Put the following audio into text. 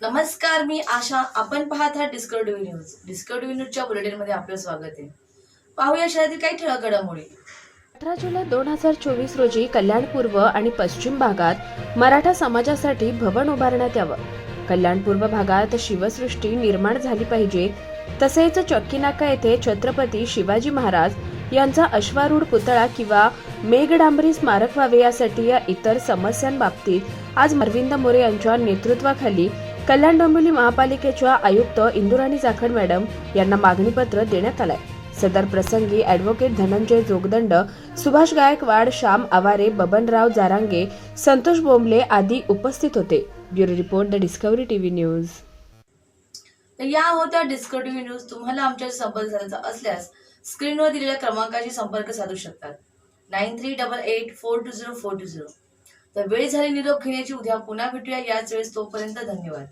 नमस्कार मी आशा. आपण पाहत आहात डिस्कवरी न्यूज डिस्कवरी न्यूजच्या बुलेटिनमध्ये आपलं स्वागत आहे. पाहूया शहरातील काही ठळक घडामोडी अठरा जुलै दोन हजार चोवीस रोजी कल्याण पूर्व आणि पश्चिम भागात मराठा समाजासाठी भवन उभारण्यात यावं. कल्याण पूर्व भागात शिवसृष्टी निर्माण झाली पाहिजे. तसेच चक्कीनाका येथे छत्रपती शिवाजी महाराज यांचा अश्वारूढ पुतळा किंवा मेघडांबरी स्मारक व्हावे यासाठी या इतर समस्यांबाबतीत आज अरविंद मोरे यांच्या नेतृत्वाखाली कल्याण डोंबिवली महापालिकेच्या आयुक्त इंदुराणी जाखड मॅडम यांना मागणीपत्र देण्यात आलंय. सदर प्रसंगी ॲडव्होकेट धनंजय जोगदंड सुभाष गायकवाड श्याम आवारे बबनराव जारांगे संतोष बोंबले आदी उपस्थित होते. Bureau report the discovery TV news. तर या होत्या डिस्कवरी न्यूज तुम्हाला आमच्याशी संपर्क साधायचा असल्यास स्क्रीनवर दिलेल्या क्रमांकाशी संपर्क साधू शकतात. Nine three double eight four two zero four two zero. तर वेळ झाली निरोप घेण्याची उद्या पुन्हा भेटूया. याच वेळेस तोपर्यंत धन्यवाद.